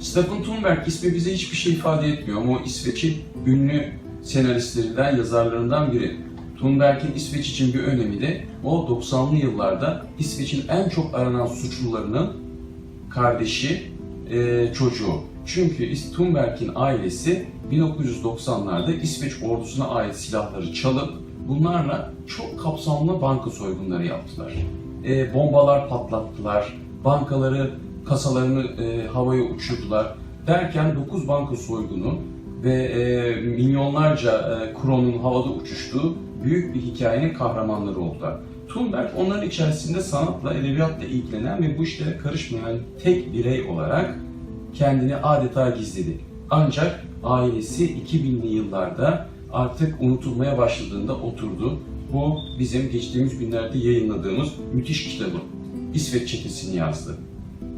Stephen Thunberg ismi bize hiçbir şey ifade etmiyor ama o İsveç'in ünlü senaristlerinden, yazarlarından biri. Thunberg'in İsveç için bir önemi de o 90'lı yıllarda İsveç'in en çok aranan suçlularının kardeşi, e, çocuğu. Çünkü Thunberg'in ailesi 1990'larda İsveç ordusuna ait silahları çalıp bunlarla çok kapsamlı banka soygunları yaptılar. E, bombalar patlattılar, bankaları, kasalarını e, havaya uçurdular. Derken 9 banka soygunu ve e, milyonlarca e, kronun havada uçuştuğu büyük bir hikayenin kahramanları oldular. Thunberg onların içerisinde sanatla, edebiyatla ilgilenen ve bu işlere karışmayan tek birey olarak kendini adeta gizledi. Ancak ailesi 2000'li yıllarda artık unutulmaya başladığında oturdu. Bu bizim geçtiğimiz günlerde yayınladığımız müthiş kitabı İsveç Çetesi'ni yazdı.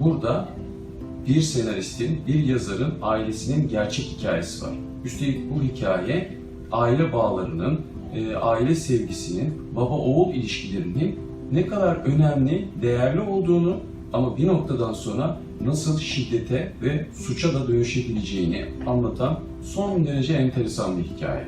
Burada bir senaristin, bir yazarın ailesinin gerçek hikayesi var. Üstelik bu hikaye aile bağlarının, e, aile sevgisinin, baba-oğul ilişkilerinin ne kadar önemli, değerli olduğunu ama bir noktadan sonra nasıl şiddete ve suça da dönüşebileceğini anlatan son derece enteresan bir hikaye.